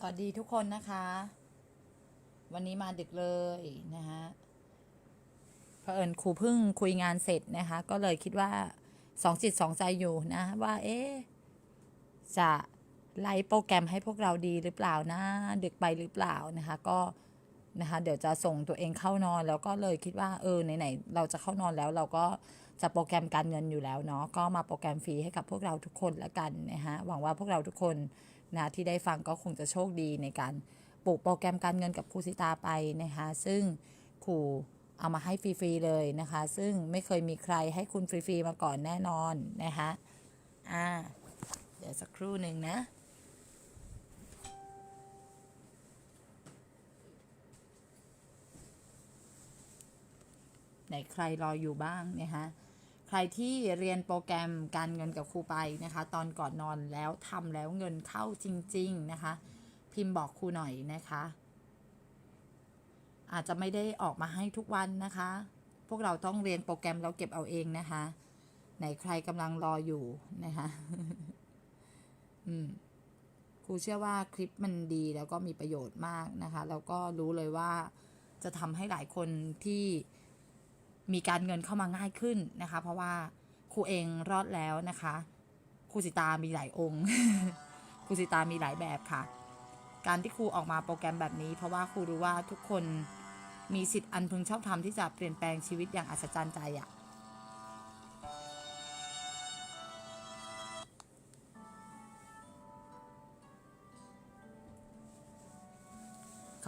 สวัสดีทุกคนนะคะ วันนี้มาดึกเลยนะฮะเผอิญครูเพิ่งคุยงานเสร็จนะคะ ก็เลยคิดว่าสองจิตสองใจอยู่นะว่าเอ๊จะไล่โปรแกรมให้พวกเราดีหรือเปล่านะ ดึกไปหรือเปล่านะคะ ก็นะคะเดี๋ยวจะส่งตัวเองเข้านอนแล้วก็เลยคิดว่าเออไหนๆเราจะเข้านอนแล้ว เราก็จะโปรแกรมการเงินอยู่แล้วเนาะก็มาโปรแกรมฟรีให้กับพวกเราทุกคนละกันนะฮะหวังว่าพวกเราทุกคน นะที่ได้ฟังก็คงจะโชคดีในการปลูกโปรแกรมการเงินกับครูสิตาไปนะคะ ซึ่งครูเอามาให้ฟรีๆเลยนะคะ ซึ่งไม่เคยมีใครให้คุณฟรีๆมาก่อนแน่นอนนะคะอ่าเดี๋ยวสักครู่หนึ่งนะไหนใครรออยู่บ้างนะคะ ใครที่เรียนโปรแกรมการเงินกับครูไปนะคะ ตอนก่อนนอนแล้วทำแล้วเงินเข้าจริง ๆ นะคะ พิมพ์บอกครูหน่อยนะคะ อาจจะไม่ได้ออกมาให้ทุกวันนะคะ พวกเราต้องเรียนโปรแกรมแล้วเก็บเอาเองนะคะไหนใครกำลังรออยู่นะคะอืมครูเชื่อว่าคลิปมันดีแล้วก็มีประโยชน์มากนะคะ แล้วก็รู้เลยว่าจะทำให้หลายคนที่ มีการเงินเข้ามาง่ายขึ้นนะคะ เพราะว่าครูเองรอดแล้วนะคะครูสิตามีหลายองค์ครูสิตามีหลายแบบค่ะ การที่ครูออกมาโปรแกรมแบบนี้ เพราะว่าครูรู้ว่าทุกคนมีสิทธิ์อันพึงชอบธรรมที่จะเปลี่ยนแปลงชีวิตอย่างอัศจรรย์ใจอะ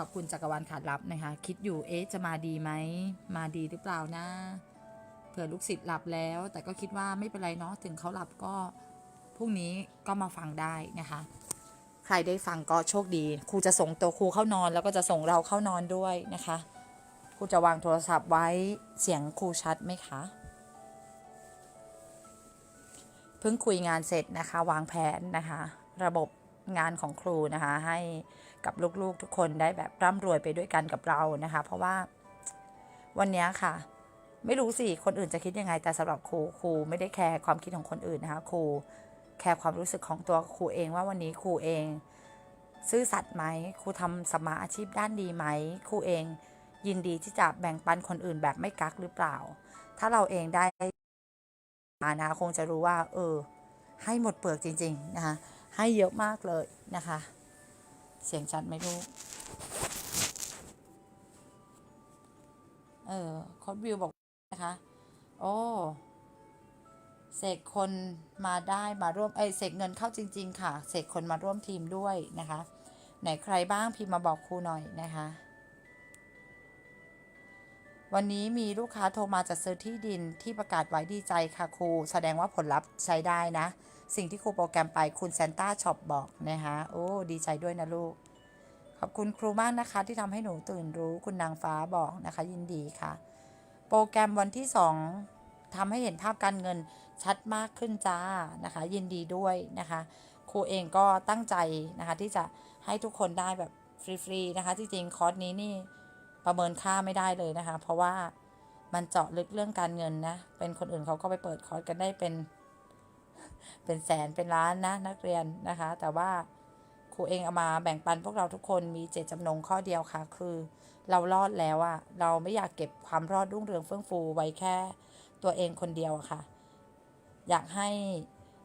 ขอบคุณจักรวาลขาดลับนะคะ คิดอยู่เอ๊ะจะมาดีไหมมาดีหรือเปล่านะเผื่อลูกศิษย์หลับแล้ว แต่ก็คิดว่าไม่เป็นไรเนาะถึงเขาหลับก็พรุ่งนี้ก็มาฟังได้นะคะ ใครได้ฟังก็โชคดี ครูจะส่งตัวครูเข้านอน แล้วก็จะส่งเราเข้านอนด้วยนะคะครูจะวางโทรศัพท์ไว้เสียงครูชัดไหมคะเพิ่งคุยงานเสร็จนะคะ วางแผนนะคะ ระบบ งานของครูนะคะ ให้กับลูกๆทุกคนได้แบบร่ำรวยไปด้วยกันกับเรานะคะ เพราะว่าวันนี้ค่ะ ไม่รู้สิคนอื่นจะคิดยังไง แต่สำหรับครูครูไม่ได้แคร์ความคิดของคนอื่นนะคะครูแคร์ความรู้สึกของตัวครูเองว่าวันนี้ครูเอง ซื่อสัตย์ไหมครูทำสมาอาชีพด้านดีไหมครูเองยินดีที่จะแบ่งปันคนอื่นแบบไม่กักหรือเปล่า ถ้าเราเองได้มานะคะคงจะรู้ว่า เออ ให้หมดเปลือกจริง ๆ นะคะ ให้เยอะมากเลยนะคะ เสียงชัดไหมลูกเออโคดวิวบอกนะคะ โอ้เสกคนมาได้มาร่วม เอ้เสกเงินเข้าจริง ๆ ค่ะ เสกคนมาร่วมทีมด้วยนะคะ ไหนใครบ้างพิมพ์มาบอกครูหน่อยนะคะ วันนี้มีลูกค้าโทรมาจะซื้อที่ดินที่ประกาศไว้ดีใจค่ะครู แสดงว่าผลลัพธ์ใช้ได้นะ สิ่งที่ครูโปรแกรมไปคุณแซนต้าช็อปบอกนะคะโอ้ดีใจด้วยนะลูก ขอบคุณครูมากนะคะ ที่ทำให้หนูตื่นรู้คุณนางฟ้าบอกนะคะ ยินดีค่ะ โปรแกรมวันที่ 2ทำให้เห็นภาพการเงินชัดมากขึ้นจ้านะคะ ยินดีด้วยนะคะครูเองก็ตั้งใจนะคะที่จะให้ทุกคนได้แบบฟรีๆนะคะ จริงๆคอร์สนี้นี่ ประเมินค่าไม่ได้เลยนะคะ เพราะว่ามันเจาะลึกเรื่องการเงินนะ เป็นคนอื่นเขาก็ไปเปิดคอร์สกันได้เป็น เป็นแสนเป็นล้านนะ นักเรียนนะคะ แต่ว่าครูเองเอามาแบ่งปันพวกเราทุกคนมีเจตจำนงข้อเดียวค่ะ คือ เรารอดแล้วอะเราไม่อยากเก็บความรอดรุ่งเรืองเฟื่องฟูไว้แค่ ตัวเองคนเดียวอะค่ะ อยากให้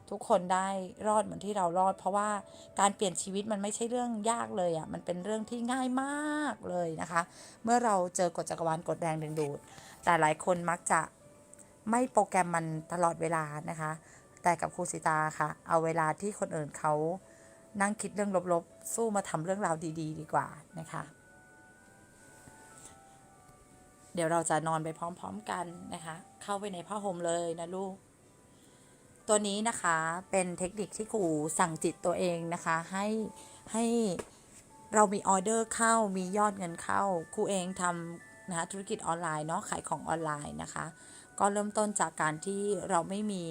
ทุกคนได้รอดเหมือนที่เรารอด เพราะว่าการเปลี่ยนชีวิตมันไม่ใช่เรื่องยากเลยอะมันเป็นเรื่องที่ง่ายมากเลยนะคะ เมื่อเราเจอกฎจักรวาลกฎแรงดึงดูด แต่หลายคนมักจะไม่โปรแกรมมันตลอดเวลานะคะ แต่กับครูสิตาค่ะ เอาเวลาที่คนอื่นเขานั่งคิดเรื่องลบๆ สู้มาทำเรื่องราวดี ๆดีกว่านะคะ เดี๋ยวเราจะนอนไปพร้อม ๆ กันนะคะ เข้าไปในผ้าห่มเลยนะลูก ตัวนี้นะคะเป็นเทคนิคที่ครูสั่งจิตตัวเองนะคะ ให้ให้เรามีออเดอร์เข้ามียอดเงินเข้าครูเองทำนะคะธุรกิจออนไลน์เนาะขายของออนไลน์นะคะ ก็เริ่มต้นจากการที่เราไม่มี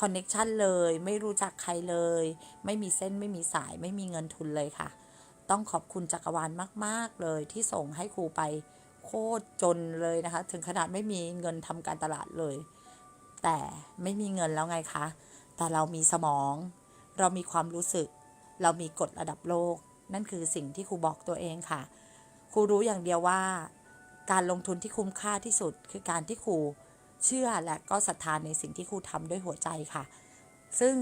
คอนเน็ชันเลยไม่รู้จักใครเลย ไม่มีเส้นไม่มีสายไม่มีเงินทุนเลยค่ะ ต้องขอบคุณจักรวาลมาก ๆ เลยที่ส่งให้ครูไปโคตรจนเลยนะคะ ถึงขนาดไม่มีเงินทำการตลาดเลย แต่ไม่มีเงินแล้วไงคะ แต่เรามีสมอง เรามีความรู้สึก เรามีกฎระดับโลก นั่นคือสิ่งที่ครูบอกตัวเองค่ะ ครูรู้อย่างเดียวว่า การลงทุนที่คุ้มค่าที่สุด คือการที่ครูเชื่อและก็ศรัทธานในสิ่งที่ครูทำด้วยหัวใจค่ะ ซึ่ง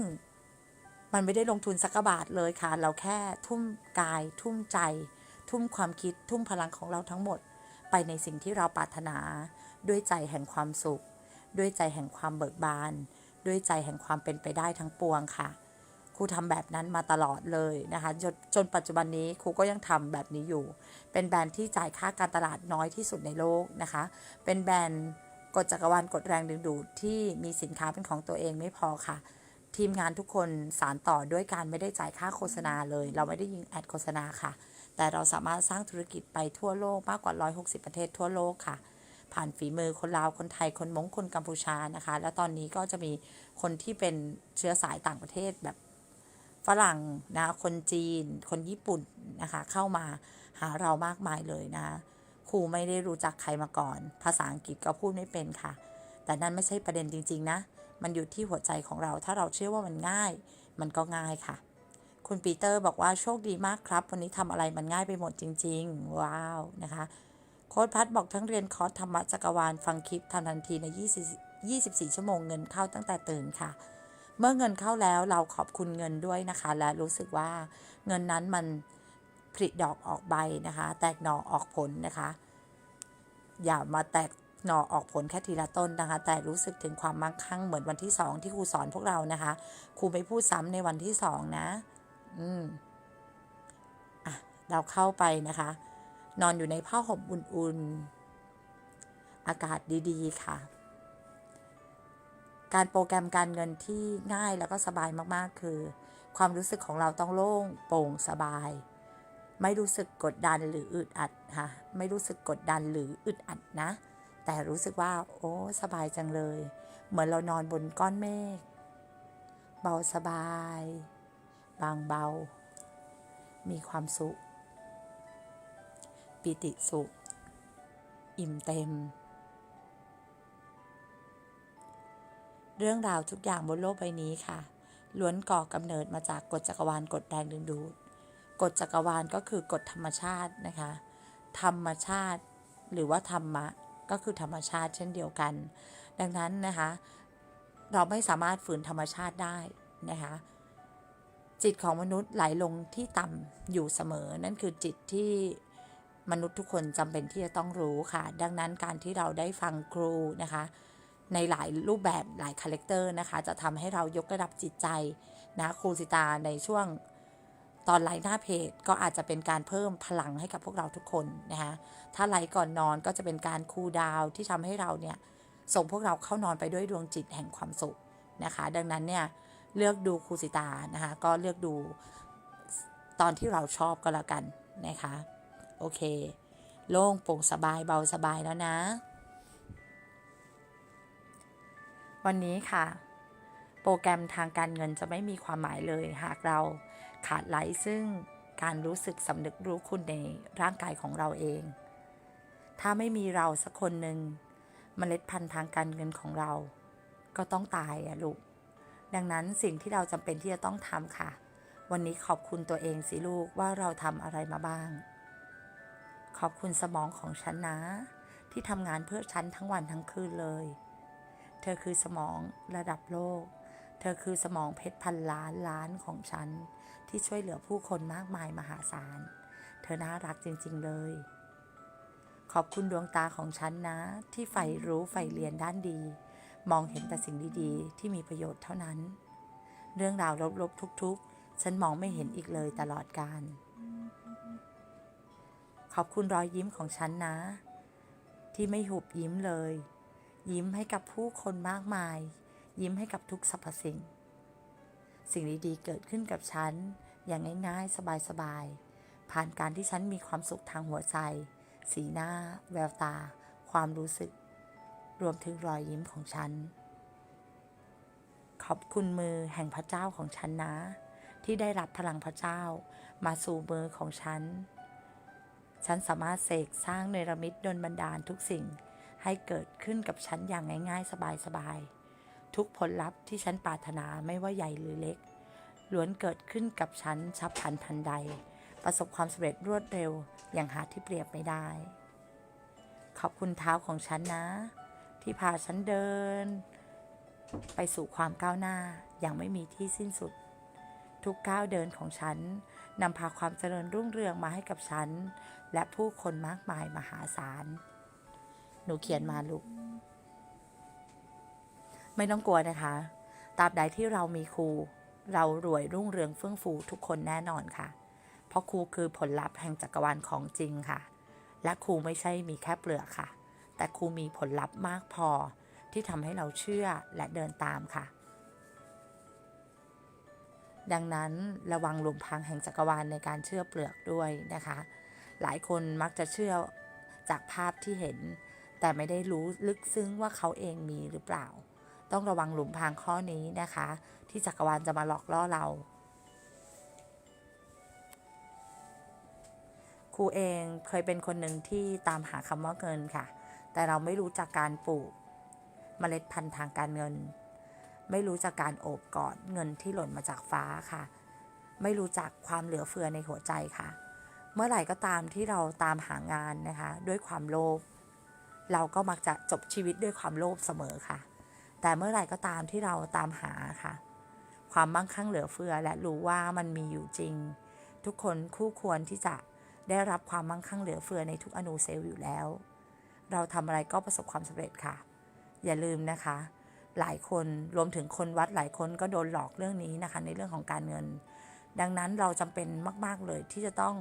มันไม่ได้ลงทุนสักบาทเลยค่ะ เราแค่ทุ่มกาย ทุ่มใจ ทุ่มความคิด ทุ่มพลังของเราทั้งหมด ไปในสิ่งที่เราปรารถนา ด้วยใจแห่งความสุข ด้วยใจแห่งความเบิกบาน ด้วยใจแห่งความเป็นไปได้ทั้งปวงค่ะ ครูทำแบบนั้นมาตลอดเลยนะคะจนจนปัจจุบันนี้ครูก็ยังทำแบบนี้อยู่ เป็นแบรนด์ที่จ่ายค่าการตลาดน้อยที่สุดในโลกนะคะ เป็นแบรนด์กดจักรวาลกดแรงดึงดูดที่มีสินค้าเป็นของตัวเองไม่พอค่ะ ทีมงานทุกคนสารต่อด้วยการไม่ได้จ่ายค่าโฆษณาเลย เราไม่ได้ยิงแอดโฆษณาค่ะ แต่เราสามารถสร้างธุรกิจไปทั่วโลกมากกว่า 160 ประเทศทั่วโลกค่ะ ผ่านฝีมือคนลาวคนไทยคนมงคนกัมพูชานะคะ แล้วตอนนี้ก็จะมีคนที่เป็นเชื้อสายต่างประเทศแบบฝรั่งนะคนจีน คนญี่ปุ่นนะคะ เข้ามาหาเรามากมายเลยนะครูไม่ได้รู้จักใครมาก่อน ภาษาอังกฤษก็พูดไม่เป็นค่ะ แต่นั่นไม่ใช่ประเด็นจริง ๆ นะ มันอยู่ที่หัวใจของเรา ถ้าเราเชื่อว่ามันง่าย มันก็ง่ายค่ะ คุณปีเตอร์บอกว่าโชคดีมากครับ วันนี้ทำอะไรมันง่ายไปหมดจริง ๆ ว้าวนะคะ โค้ดพัดบอกทั้งเรียนคอร์สธรรมะจักรวาลฟังคลิปทำทันทีใน 24 ชั่วโมงเงินเข้าตั้งแต่ตื่นค่ะ เมื่อเงินเข้าแล้วเราขอบคุณเงินด้วยนะคะ และรู้สึกว่าเงินนั้นมันผลิดอกออกใบนะคะ แตกหน่อออกผลนะคะ อย่ามาแตกหน่อออกผลแค่ทีละต้นนะคะ แต่รู้สึกถึงความมั่งคั่งเหมือนวันที่สองที่ครูสอนพวกเรานะคะครูไม่พูดซ้ำในวันที่สองนะ อืมอะเราเข้าไปนะคะ นอนอยู่ในผ้าห่มอุ่นๆ อากาศดีๆ ค่ะ การโปรแกรมการเงินที่ง่ายแล้วก็สบายมากๆ คือ ความรู้สึกของเราต้องโล่งโปร่งสบาย ไม่รู้สึกกดดันหรืออึดอัดค่ะ ไม่รู้สึกกดดันหรืออึดอัดนะ แต่รู้สึกว่า โอ้สบายจังเลย เหมือนเรานอนบนก้อนเมฆเบาสบาย บางเบา มีความสุข ปิติสุข อิ่มเต็ม เรื่องราวทุกอย่างบนโลกใบนี้ค่ะ ล้วนก่อกำเนิดมาจากกฎจักรวาลกฎแรงดึงดูด กฎจักรวาลก็คือกฎธรรมชาตินะคะ ธรรมชาติหรือว่าธรรมะก็คือธรรมชาติเช่นเดียวกัน ดังนั้นนะคะ เราไม่สามารถฝืนธรรมชาติได้นะคะจิตของมนุษย์ไหลลงที่ต่ำอยู่เสมอ นั่นคือจิตที่ มนุษย์ทุกคนจำเป็นที่จะต้องรู้ค่ะ ดังนั้นการที่เราได้ฟังครูนะคะ ในหลายรูปแบบหลายคาแรคเตอร์นะคะ จะทำให้เรายกระดับจิตใจนะครูสิตาในช่วงตอนไลฟ์หน้าเพจก็อาจจะเป็นการเพิ่มพลังให้กับพวกเราทุกคนนะคะถ้าไลฟ์ก่อนนอนก็จะเป็นการคูลดาวที่ทำให้เราเนี่ยส่งพวกเราเข้านอนไปด้วยดวงจิตแห่งความสุขนะคะ ดังนั้นเนี่ยเลือกดูครูสิตานะคะก็เลือกดูตอนที่เราชอบก็แล้วกันนะคะ โอเค โล่งโปร่งสบายเบาสบายแล้วนะ วันนี้ค่ะ โปรแกรมทางการเงินจะไม่มีความหมายเลย หากเราขาดไหลซึ่งการรู้สึกสำนึกรู้คุณในร่างกายของเราเอง ถ้าไม่มีเราสักคนหนึ่งเมล็ดพันธุ์ทางการเงินของเรา ก็ต้องตายอะลูก ดังนั้นสิ่งที่เราจำเป็นที่จะต้องทำค่ะ วันนี้ขอบคุณตัวเองสิลูกว่าเราทำอะไรมาบ้าง ขอบคุณสมองของฉันนะ ที่ทำงานเพื่อฉันทั้งวันทั้งคืนเลย เธอคือสมองระดับโลก เธอคือสมองเพชรพันล้านล้านของฉัน ที่ช่วยเหลือผู้คนมากมายมหาศาล เธอน่ารักจริง ๆ เลย ขอบคุณดวงตาของฉันนะ ที่ใฝ่รู้ใฝ่เรียนด้านดี มองเห็นแต่สิ่งดีๆ ที่มีประโยชน์เท่านั้น เรื่องราวลบๆทุกๆ ฉันมองไม่เห็นอีกเลยตลอดการ ขอบคุณรอยยิ้มของฉันนะ ที่ไม่หุบยิ้มเลย ยิ้มให้กับผู้คนมากมาย ยิ้มให้กับทุกสรรพสิ่ง สิ่งดีๆเกิดขึ้นกับฉัน อย่างง่ายๆ สบายๆ ผ่านการที่ฉันมีความสุขทางหัวใจ สีหน้า แววตา ความรู้สึก รวมถึงรอยยิ้มของฉัน ขอบคุณมือแห่งพระเจ้าของฉันนะ ที่ได้รับพลังพระเจ้ามาสู่มือของฉัน ฉันสามารถเสกสร้างเนรมิตดลบันดาลทุกสิ่ง ให้เกิดขึ้นกับฉันอย่างง่าย ๆ สบายๆ ทุกผลลัพธ์ที่ฉันปรารถนาไม่ว่าใหญ่หรือเล็ก ล้วนเกิดขึ้นกับฉันฉับพลันทันใด ประสบความสำเร็จรวดเร็วอย่างหาที่เปรียบไม่ได้ ขอบคุณเท้าของฉันนะ ที่พาฉันเดิน ไปสู่ความก้าวหน้าอย่างไม่มีที่สิ้นสุด ทุกก้าวเดินของฉัน นำพาความเจริญรุ่งเรืองมาให้กับฉัน และผู้คนมากมายมหาศาล หนูเขียนมาลูก ไม่ต้องกลัวนะคะ ตราบใดที่เรามีครู เรารวยรุ่งเรืองเฟื่องฟูทุกคนแน่นอนค่ะ เพราะครูคือผลลัพธ์แห่งจักรวาลของจริงค่ะ และครูไม่ใช่มีแค่เปลือกค่ะ แต่ครูมีผลลัพธ์มากพอที่ทำให้เราเชื่อและเดินตามค่ะ ดังนั้นระวังหลุมพรางแห่งจักรวาลในการเชื่อเปลือกด้วยนะคะ หลายคนมักจะเชื่อจากภาพที่เห็น แต่ไม่ได้รู้ลึกซึ้งว่าเขาเองมีหรือเปล่า ต้องระวังหลุมพรางข้อนี้นะคะ ที่จักรวาลจะมาหลอกล่อเราครูเองเคยเป็นคนหนึ่งที่ตามหาคำว่าเงินค่ะ แต่เราไม่รู้จักการปลูกเมล็ดพันธุ์ทางการเงิน ไม่รู้จักการโอบกอดเงินที่หล่นมาจากฟ้าค่ะ ไม่รู้จักความเหลือเฟือในหัวใจค่ะ เมื่อไหร่ก็ตามที่เราตามหางานนะคะ ด้วยความโลภเราก็มักจะจบชีวิตด้วยความโลภเสมอค่ะ แต่เมื่อไหร่ก็ตามที่เราตามหาค่ะ ความมั่งคั่งเหลือเฟือและรู้ว่ามันมีอยู่จริง ทุกคนคู่ควรที่จะได้รับความมั่งคั่งเหลือเฟือในทุกอนูเซลล์อยู่แล้ว เราทำอะไรก็ประสบความสำเร็จค่ะ อย่าลืมนะคะ หลายคนรวมถึงคนวัดหลายคนก็โดนหลอกเรื่องนี้นะคะ ในเรื่องของการเงิน ดังนั้นเราจำเป็นมาก ๆ เลยที่จะต้อง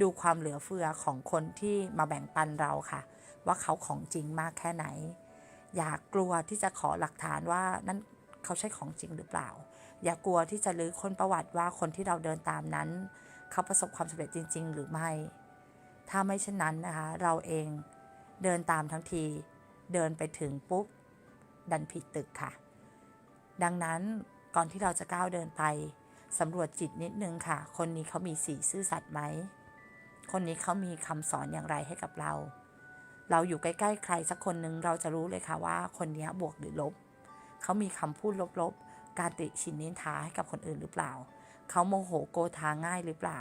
ดูความเหลือเฟือของคนที่มาแบ่งปันเราค่ะ ว่าเขาของจริงมากแค่ไหน อย่ากกลัวที่จะขอหลักฐานว่านั่นเขาใช่ของจริงหรือเปล่า อย่ากลัวที่จะลื้อค้นประวัติว่าคนที่เราเดินตามนั้น เขาประสบความสำเร็จจริง ๆ หรือไม่ ถ้าไม่เช่นนั้นนะคะ เราเองเดินตามทั้งที เดินไปถึงปุ๊บ ดันผิดตึกค่ะ ดังนั้นก่อนที่เราจะก้าวเดินไปสำรวจจิตนิดนึงค่ะ คนนี้เขามีสีซื่อสัตย์ไหม คนนี้เขามีคำสอนอย่างไรให้กับเรา เราอยู่ใกล้ๆ ใครสักคนหนึ่งเราจะรู้เลยค่ะว่า คนนี้บวกหรือลบ เขามีคำพูดลบๆ การติชินนินทาให้กับคนอื่นหรือเปล่า เขาโมโหโกธาง่ายหรือเปล่า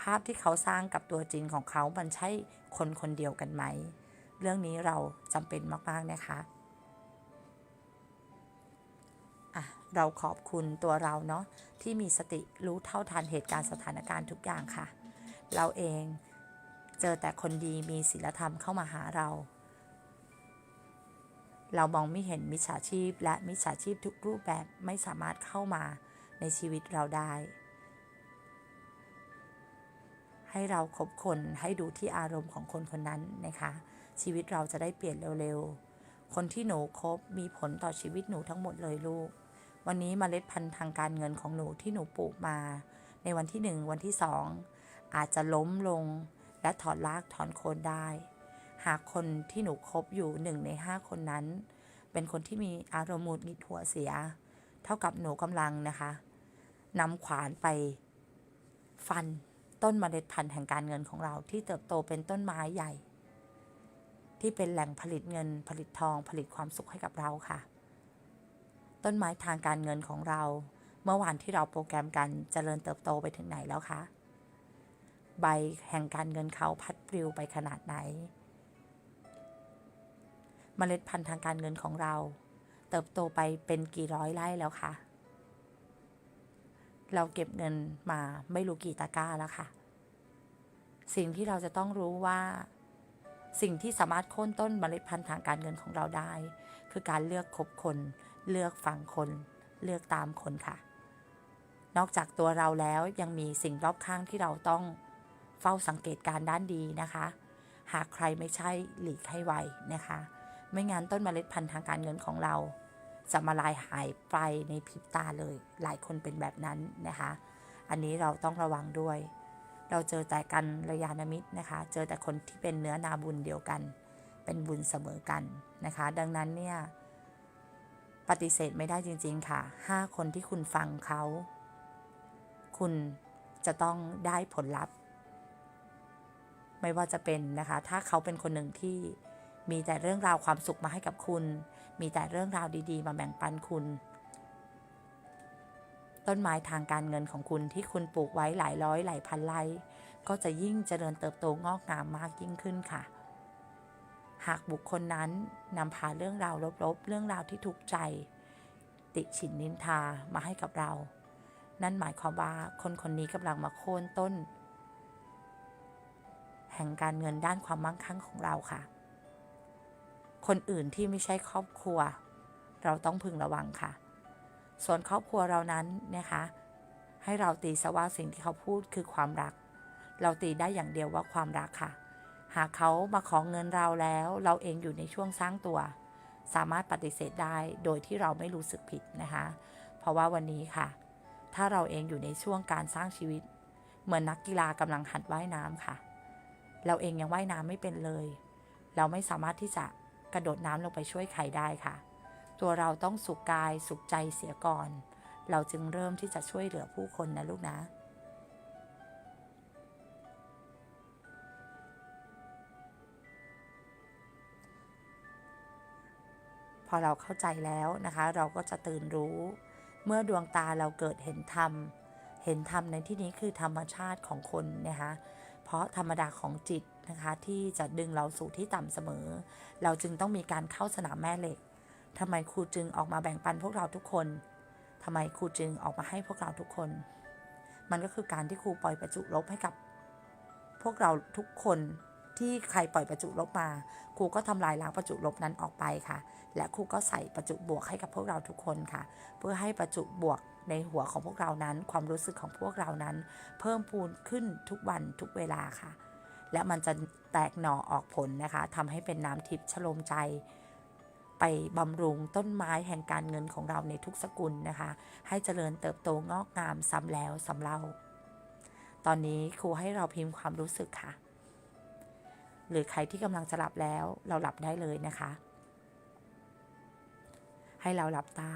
ภาพที่เขาสร้างกับตัวจริงของเขา มันใช่คนคนเดียวกันไหม เรื่องนี้เราจำเป็นมากๆนะคะ เราขอบคุณตัวเราเนาะที่มีสติรู้เท่าทันเหตุการณ์สถานการณ์ทุกอย่างค่ะ เราเองเจอแต่คนดีมีศีลธรรมเข้ามาหาเรา เรามองไม่เห็นมิจฉาชีพ และมิจฉาชีพทุกรูปแบบไม่สามารถเข้ามาในชีวิตเราได้ ให้เราคบคนให้ดูที่อารมณ์ของคนคนนั้นนะคะ ชีวิตเราจะได้เปลี่ยนเร็วๆคนที่หนูคบมีผลต่อชีวิตหนูทั้งหมดเลยลูก วันนี้มเมล็ดพันธุ์ทางการเงินของหนูที่หนูปลูกมา ในวันที่หนึ่งวันที่สองอาจจะล้มลงและถอนรากถอนโคนได้ หากคนที่หนูคบอยู่หนึ่งในห้าคนนั้น เป็นคนที่มีอารมณ์หงุดหงิดหัวเสีย เท่ากับหนูกำลังนะคะนำขวานไป ฟันต้นเมล็ดพันธุ์แห่งการเงินของเราที่เติบโตเป็นต้นไม้ใหญ่ ที่เป็นแหล่งผลิตเงินผลิตทองผลิตความสุขให้กับเราค่ะ ต้นไม้ทางการเงินของเรา เมื่อวานที่เราโปรแกรมกันเจริญเติบโตไปถึงไหนแล้วคะ ใบแห่งการเงินเขาพัดปลิวไปขนาดไหนเมล็ดพันธุ์ทางการเงินของเรา เติบโตไปเป็นกี่ร้อยไร่แล้วคะ เราเก็บเงินมาไม่รู้กี่ตะกร้าแล้วค่ะ สิ่งที่เราจะต้องรู้ว่า สิ่งที่สามารถโค่นต้นเมล็ดพันธุ์ทางการเงินของเราได้ คือการเลือกคบคน เลือกฟังคนเลือกตามคนค่ะ นอกจากตัวเราแล้วยังมีสิ่งรอบข้างที่เราต้องเฝ้าสังเกตการด้านดีนะคะ หากใครไม่ใช่หลีกให้ไวนะคะ ไม่งั้นต้นเมล็ดพันธุ์ทางการเงินของเราจะมาลายหายไปในพริบตาเลย หลายคนเป็นแบบนั้นนะคะ อันนี้เราต้องระวังด้วย เราเจอแต่กันระยานามิตรนะคะ เจอแต่คนที่เป็นเนื้อนาบุญเดียวกัน เป็นบุญเสมอกันนะคะ ดังนั้นเนี่ย ปฏิเสธไม่ได้จริง ๆ ค่ะห้าคนที่คุณฟังเขา คุณจะต้องได้ผลลัพธ์ ไม่ว่าจะเป็นนะคะ ถ้าเขาเป็นคนหนึ่งที่มีแต่เรื่องราวความสุขมาให้กับคุณ มีแต่เรื่องราวดีๆ มาแบ่งปันคุณ ต้นไม้ทางการเงินของคุณที่คุณปลูกไว้หลายร้อยหลายพันไร่ก็จะยิ่งเจริญเติบโตงอกงามมากยิ่งขึ้นค่ะ หากบุคคลนั้นนำพาเรื่องราวลบๆ เรื่องราวที่ถูกใจ ติฉินนินทามาให้กับเรา นั่นหมายความว่าคนคนนี้กำลังมาโค่นต้น แห่งการเงินด้านความมั่งคั่งของเราค่ะ คนอื่นที่ไม่ใช่ครอบครัว เราต้องพึงระวังค่ะ ส่วนครอบครัวเรานั้นนะคะให้เราตีซะว่าสิ่งที่เขาพูดคือความรัก เราตีได้อย่างเดียวว่าความรักค่ะ หากเขามาขอเงินเราแล้ว เราเองอยู่ในช่วงสร้างตัว สามารถปฏิเสธได้โดยที่เราไม่รู้สึกผิดนะคะ เพราะว่าวันนี้ค่ะ ถ้าเราเองอยู่ในช่วงการสร้างชีวิต เหมือนนักกีฬากำลังหัดว่ายน้ำค่ะ เราเองยังว่ายน้ำไม่เป็นเลย เราไม่สามารถที่จะกระโดดน้ำลงไปช่วยใครได้ค่ะ ตัวเราต้องสุขกายสุขใจเสียก่อน เราจึงเริ่มที่จะช่วยเหลือผู้คนนะลูกนะ อเราเข้าใจแล้วนะคะ เราก็จะตื่นรู้ เมื่อดวงตาเราเกิดเห็นธรรม เห็นธรรมในที่นี้คือธรรมชาติของคนนะคะเพราะธรรมดาของจิตนะคะที่จะดึงเราสู่ที่ต่ำเสมอ เราจึงต้องมีการเข้าสนามแม่เหล็กทำไมครูจึงออกมาแบ่งปันพวกเราทุกคนทำไมครูจึงออกมาให้พวกเราทุกคน มันก็คือการที่ครูปล่อยประจุลบให้กับ พวกเราทุกคน ที่ใครปล่อยประจุลบมา ครูก็ทำลายล้างประจุลบนั้นออกไปค่ะ และครูก็ใส่ประจุบวกให้กับพวกเราทุกคนค่ะ เพื่อให้ประจุบวกในหัวของพวกเรานั้น ความรู้สึกของพวกเรานั้น เพิ่มพูนขึ้นทุกวันทุกเวลาค่ะ และมันจะแตกหน่อออกผลนะคะทำให้เป็นน้ำทิพย์ชโลมใจไปบำรุงต้นไม้แห่งการเงินของเราในทุกสกุลนะคะ ให้เจริญเติบโตงอกงามซ้ำแล้วซ้ำเล่า ตอนนี้ครูให้เราพิมพ์ความรู้สึกค่ะ หรือใครที่กำลังจะหลับแล้ว เราหลับได้เลยนะคะ ให้เราหลับตา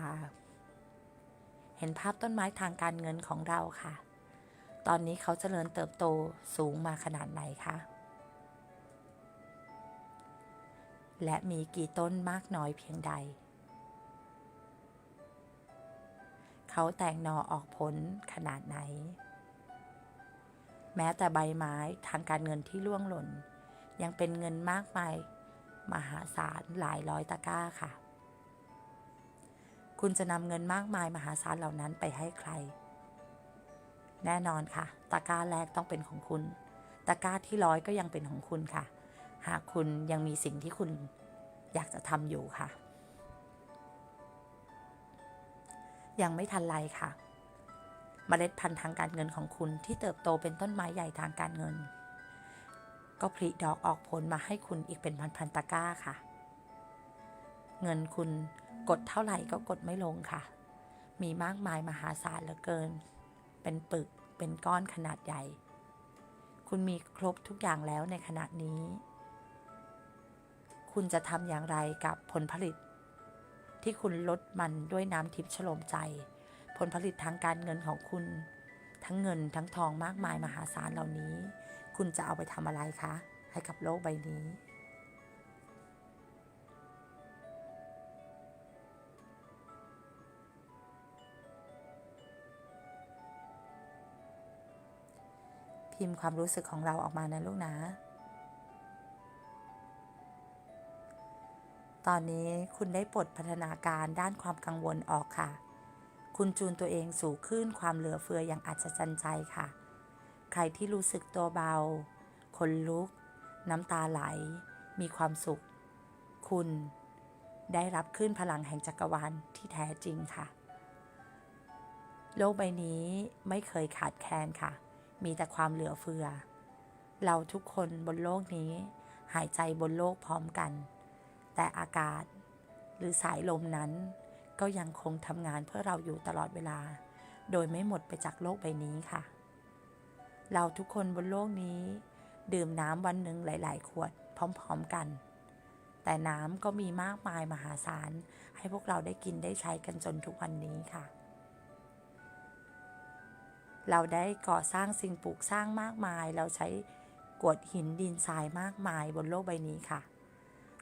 เห็นภาพต้นไม้ทางการเงินของเราค่ะ ตอนนี้เขาเจริญเติบโตสูงมาขนาดไหนคะและมีกี่ต้นมากน้อยเพียงใด เขาแตกหนอออกผลขนาดไหน แม้แต่ใบไม้ทางการเงินที่ล่วงหล่น ยังเป็นเงินมากมาย มหาศาลหลายร้อยตะกร้าค่ะ คุณจะนำเงินมากมายมหาศาลเหล่านั้นไปให้ใคร แน่นอนค่ะ ตะกร้าแรกต้องเป็นของคุณ ตะกร้าที่ร้อยก็ยังเป็นของคุณค่ะ หากคุณยังมีสิ่งที่คุณอยากจะทำอยู่ค่ะ ยังไม่ทันไรค่ะเมล็ดพันธุ์ทางการเงินของคุณที่เติบโตเป็นต้นไม้ใหญ่ทางการเงิน ก็ผลิดอกออกผลมาให้คุณอีกเป็นพันๆตะกร้าค่ะ เงินคุณกดเท่าไหร่ก็กดไม่ลงค่ะ มีมากมายมหาศาลเหลือเกิน เป็นปึกเป็นก้อนขนาดใหญ่ คุณมีครบทุกอย่างแล้วในขณะนี้ คุณจะทำอย่างไรกับผลผลิต ที่คุณลดมันด้วยน้ำทิพย์ฉลมใจ ผลผลิตทางการเงินของคุณ ทั้งเงินทั้งทองมากมายมหาศาลเหล่านี้ คุณจะเอาไปทำอะไรคะ ให้กับโลกใบนี้ พิมพ์ความรู้สึกของเราออกมานะลูกนะ ตอนนี้คุณได้ปลดพัฒนาการด้านความกังวลออกค่ะ คุณจูนตัวเองสู่คลื่นความเหลือเฟืออย่างอัศจรรย์ใจค่ะ ใครที่รู้สึกตัวเบา คนลุก น้ำตาไหล มีความสุข คุณ ได้รับคลื่นพลังแห่งจักรวาลที่แท้จริงค่ะ โลกใบนี้ไม่เคยขาดแคลนค่ะ มีแต่ความเหลือเฟือ เราทุกคนบนโลกนี้ หายใจบนโลกพร้อมกัน แต่อากาศ หรือสายลมนั้น ก็ยังคงทำงานเพื่อเราอยู่ตลอดเวลา โดยไม่หมดไปจากโลกใบนี้ค่ะ เราทุกคนบนโลกนี้ ดื่มน้ำวันหนึ่งหลาย ๆ ขวดพร้อม ๆ กัน แต่น้ำก็มีมากมายมหาศาล ให้พวกเราได้กินได้ใช้กันจนทุกวันนี้ค่ะ เราได้ก่อสร้างสิ่งปลูกสร้างมากมาย เราใช้กวดหินดินทรายมากมายบนโลกใบนี้ค่ะ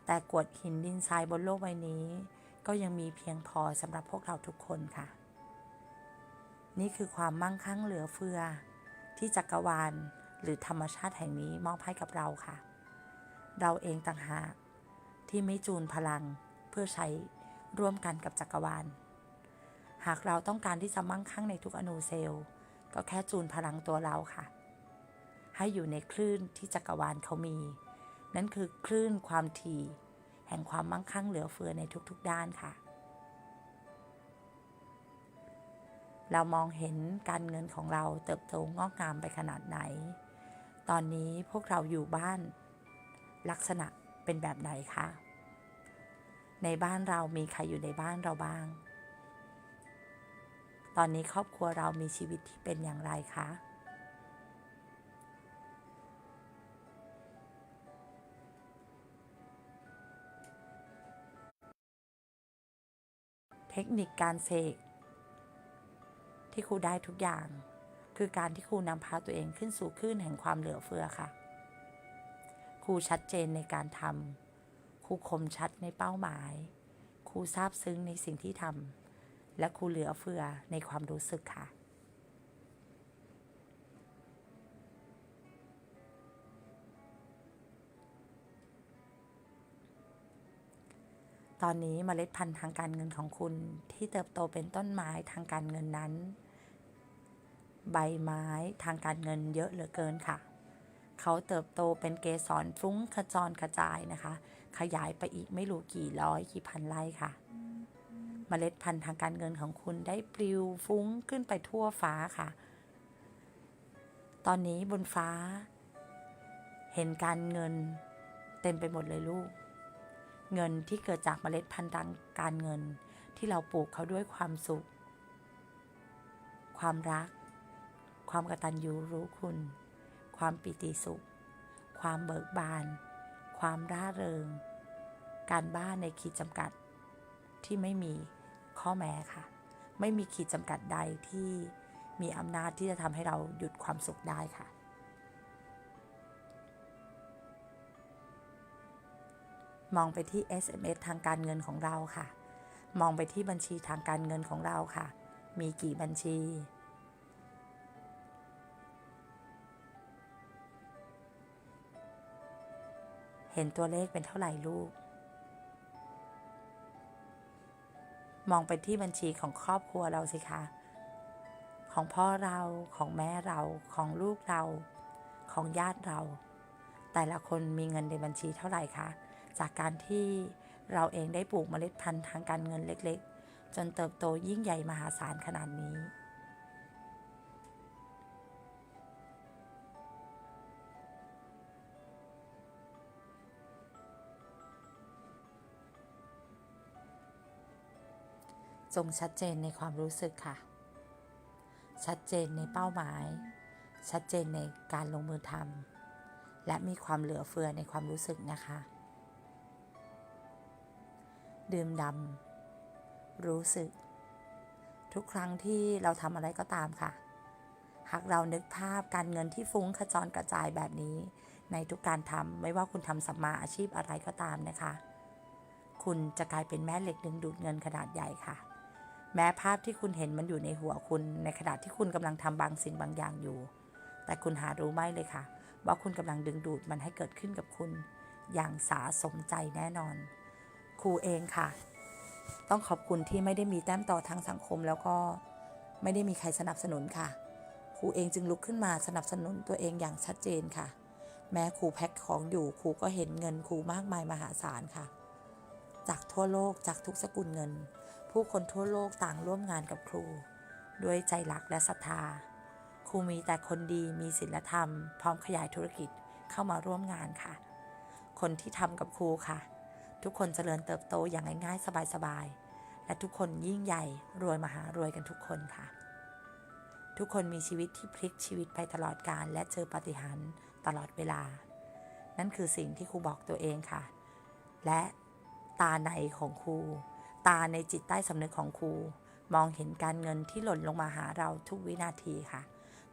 แต่กวดหินดินทรายบนโลกใบนี้ ก็ยังมีเพียงพอสำหรับพวกเราทุกคนค่ะ นี่คือความมั่งคั่งเหลือเฟือ ที่จักรวาลหรือธรรมชาติแห่งนี้มอบให้กับเราค่ะ เราเองต่างหากที่ไม่จูนพลังเพื่อใช้ร่วมกันกับจักรวาล หากเราต้องการที่จะมั่งคั่งในทุกอนูเซลล์ ก็แค่จูนพลังตัวเราค่ะ ให้อยู่ในคลื่นที่จักรวาลเขามี นั่นคือคลื่นความถี่ แห่งความมั่งคั่งเหลือเฟือในทุกๆด้านค่ะ เรามองเห็นการเงินของเราเติบโตงอกงามไปขนาดไหน ตอนนี้พวกเราอยู่บ้าน ลักษณะเป็นแบบไหนคะ ในบ้านเรามีใครอยู่ในบ้านเราบ้าง ตอนนี้ครอบครัวเรามีชีวิตที่เป็นอย่างไรคะ เทคนิคการเสก ที่ครูได้ทุกอย่าง คือการที่ครูนำพาตัวเองขึ้นสู่คลื่นแห่งความเหลือเฟือค่ะ ครูชัดเจนในการทำครูคมชัดในเป้าหมาย ครูซาบซึ้งในสิ่งที่ทำและครูเหลือเฟือในความรู้สึกค่ะตอนนี้เมล็ดพันธุ์ทางการเงินของคุณที่เติบโตเป็นต้นไม้ทางการเงินนั้น ใบไม้ทางการเงินเยอะเหลือเกินค่ะ เขาเติบโตเป็นเกสรฟุ้งขจรกระจายนะคะ ขยายไปอีกไม่รู้กี่ร้อยกี่พันไร่ค่ะเมล็ดพันธุ์ทางการเงินของคุณได้ปลิวฟุ้งขึ้นไปทั่วฟ้าค่ะ ตอนนี้บนฟ้า เห็นการเงินเต็มไปหมดเลยลูก เงินที่เกิดจากเมล็ดพันธุ์ทางการเงิน ที่เราปลูกเขาด้วยความสุข ความรัก ความกตัญญูรู้คุณ ความปิติสุข ความเบิกบาน ความร่าเริง การบ้านในขีดจำกัด ที่ไม่มีข้อแม้ค่ะ ไม่มีขีดจำกัดใดที่มีอำนาจที่จะทำให้เราหยุดความสุขได้ค่ะ มองไปที่ SMS ทางการเงินของเราค่ะ มองไปที่บัญชีทางการเงินของเราค่ะ มีกี่บัญชี เห็นตัวเลขเป็นเท่าไหร่ลูก มองไปที่บัญชีของครอบครัวเราสิคะ ของพ่อเรา ของแม่เรา ของลูกเรา ของญาติเรา แต่ละคนมีเงินในบัญชีเท่าไหร่คะ จากการที่เราเองได้ปลูกเมล็ดพันธุ์ทางการเงินเล็ก ๆ จนเติบโตยิ่งใหญ่มหาศาลขนาดนี้ จงชัดเจนในความรู้สึกค่ะ ชัดเจนในเป้าหมาย ชัดเจนในการลงมือทำและมีความเหลือเฟือในความรู้สึกนะคะ ดื่มดำรู้สึก ทุกครั้งที่เราทำอะไรก็ตามค่ะ หากเรานึกภาพการเงินที่ฟุ้งขจรกระจายแบบนี้ในทุกการทำไม่ว่าคุณทำสัมมาอาชีพอะไรก็ตามนะคะ คุณจะกลายเป็นแม่เหล็กดึงดูดเงินขนาดใหญ่ค่ะ แม้ภาพที่คุณเห็นมันอยู่ในหัวคุณ ในขณะที่คุณกำลังทำบางสิ่งบางอย่างอยู่ แต่คุณหารู้ไม่เลยค่ะ ว่าคุณกำลังดึงดูดมันให้เกิดขึ้นกับคุณ อย่างสาสมใจแน่นอน ครูเองค่ะ ต้องขอบคุณที่ไม่ได้มีแต้มต่อทางสังคมแล้วก็ไม่ได้มีใครสนับสนุนค่ะ ครูเองจึงลุกขึ้นมาสนับสนุนตัวเองอย่างชัดเจนค่ะ แม้ครูแพ็คของอยู่ครูก็เห็นเงินครูมากมายมหาศาลค่ะ จากทั่วโลกจากทุกสกุลเงิน ผู้คนทั่วโลกต่างร่วมงานกับครู ด้วยใจรักและศรัทธา ครูมีแต่คนดีมีศีลธรรม พร้อมขยายธุรกิจเข้ามาร่วมงานค่ะ คนที่ทำกับครูค่ะ ทุกคนเจริญเติบโตอย่างง่ายๆ สบายๆ และทุกคนยิ่งใหญ่รวยมหารวยกันทุกคนค่ะ ทุกคนมีชีวิตที่พลิกชีวิตไปตลอดกาลและเจอปาฏิหาริ์ตลอดเวลา นั่นคือสิ่งที่ครูบอกตัวเองค่ะ และตาในของครู ตาในจิตใต้สำนึกของครู มองเห็นการเงินที่หล่นลงมาหาเราทุกวินาทีค่ะ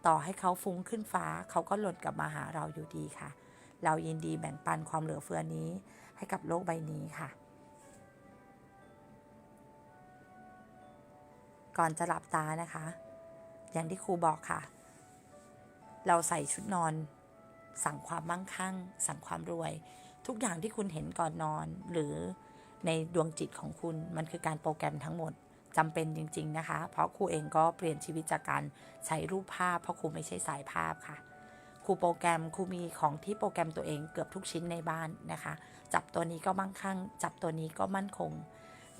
ต่อให้เขาฟุ้งขึ้นฟ้า เขาก็หล่นกลับมาหาเราอยู่ดีค่ะ เรายินดีแบ่งปันความเหลือเฟือนี้ ให้กับโลกใบนี้ค่ะ ก่อนจะหลับตานะคะ อย่างที่ครูบอกค่ะ เราใส่ชุดนอน สั่งความมั่งคั่ง สั่งความรวย ทุกอย่างที่คุณเห็นก่อนนอนหรือ ในดวงจิตของคุณมันคือการโปรแกรมทั้งหมดจำเป็นจริง ๆ นะคะ เพราะครูเองก็เปลี่ยนชีวิตจากการใช้รูปภาพ เพราะครูไม่ใช่สายภาพค่ะครูโปรแกรมครูมีของที่โปรแกรมตัวเองเกือบทุกชิ้นในบ้านนะคะ จับตัวนี้ก็มั่งคั่ง จับตัวนี้ก็มั่นคง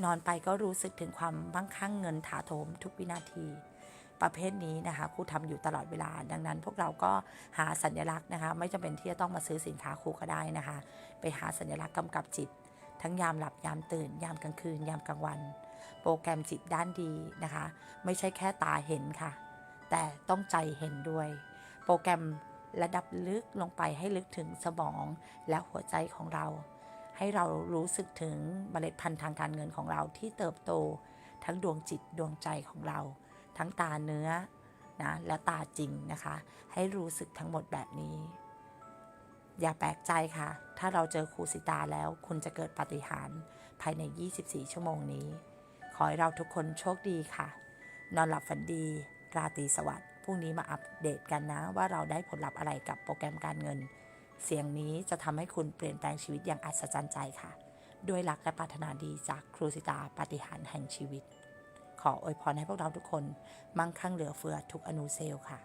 นอนไปก็รู้สึกถึงความมั่งคั่งเงินถาโถมทุกวินาที ประเภทนี้นะคะครูทำอยู่ตลอดเวลา ดังนั้นพวกเราก็หาสัญลักษณ์นะคะ ไม่จำเป็นที่จะต้องมาซื้อสินค้าครูก็ได้นะคะ ไปหาสัญลักษณ์กำกับจิต ทั้งยามหลับยามตื่น ยามกลางคืน ยามกลางวัน โปรแกรมจิตด้านดีนะคะ ไม่ใช่แค่ตาเห็นค่ะ แต่ต้องใจเห็นด้วย โปรแกรมระดับลึกลงไปให้ลึกถึงสมองและหัวใจของเรา ให้เรารู้สึกถึงเมล็ดพันธุ์ทางการเงินของเราที่เติบโต ทั้งดวงจิตดวงใจของเรา ทั้งตาเนื้อนะและตาจริงนะคะ ให้รู้สึกทั้งหมดแบบนี้ อย่าแปลกใจค่ะ ถ้าเราเจอครูสิตาแล้ว คุณจะเกิดปาฏิหาริย์ภายใน 24 ชั่วโมงนี้ ขอให้เราทุกคนโชคดีค่ะ นอนหลับฝันดี ราตรีสวัสดิ์ พรุ่งนี้มาอัปเดตกันนะ ว่าเราได้ผลลัพธ์อะไรกับโปรแกรมการเงิน เสียงนี้จะทำให้คุณเปลี่ยนแปลงชีวิตอย่างอัศจรรย์ใจค่ะ ด้วยรักและปรารถนาดีจากครูสิตาปาฏิหาริย์แห่งชีวิต ขออวยพรให้พวกเราทุกคน มั่งคั่งเหลือเฟือทุกอนูเซลค่ะ